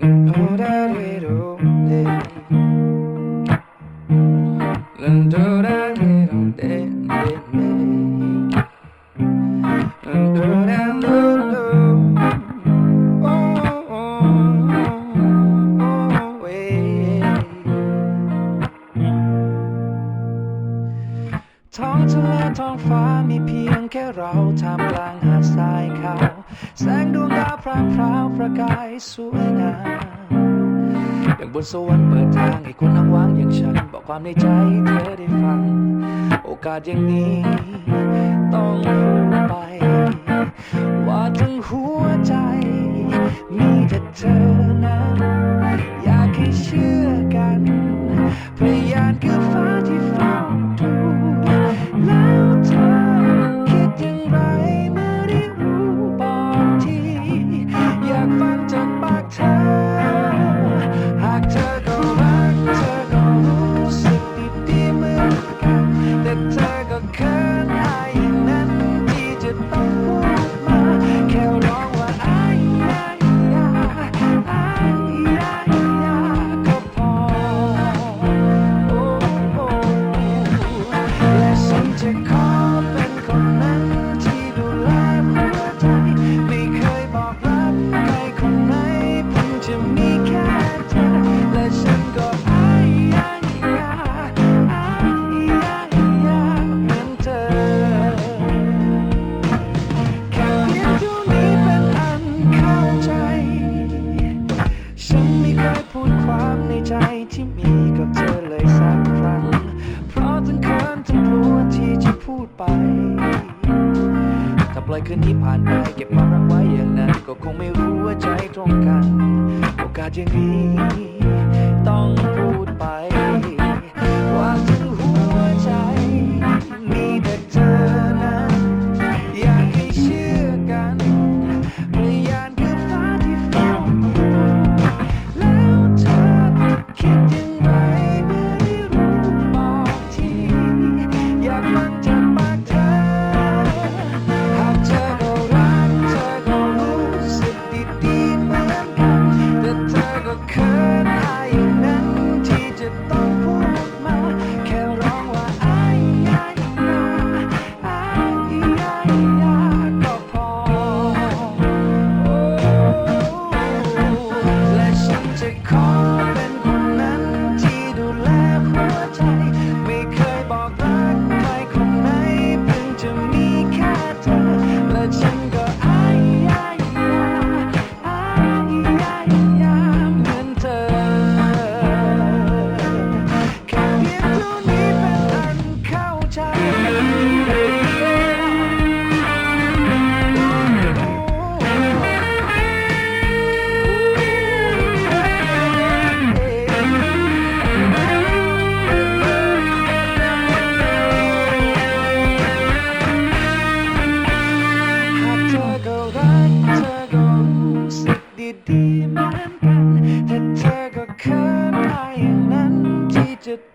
ท้องทะเลท้องฟ้ามีเพียงแค่เราท่ามกลางหาดทรายขาวแสงดวง รางพราวประกายสวยงามอย่างบนสวรรค์เปิดทางให้คนอ้างว้างอย่างฉัน บอกความในใจเธอได้ฟัง โอกาสอย่างนี้ ต้องพูดไป ว่าทั้งหัวใจ มีแต่เธอนั้น อยากให้เชื่อกันพยานคือฟ้า แต่เธอก็เขินอายอย่างนั้นที่จะต้องพูดมา แค่ร้องว่าอายอายอายอายอายก็พอโอ้โอ้และฉันจะขอ ที่มีกับเธอเลยสักครั้ง เพราะทั้งเขินทั้งกลัวที่จะพูดไป ถ้าปล่อยคืนนี้ผ่านไปเก็บความรักไว้อย่างนั้น ก็คงไม่รู้ว่าใจตรงกัน โอกาสอย่างนี้ต้องพู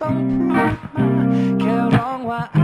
bum, bum, bum, bum.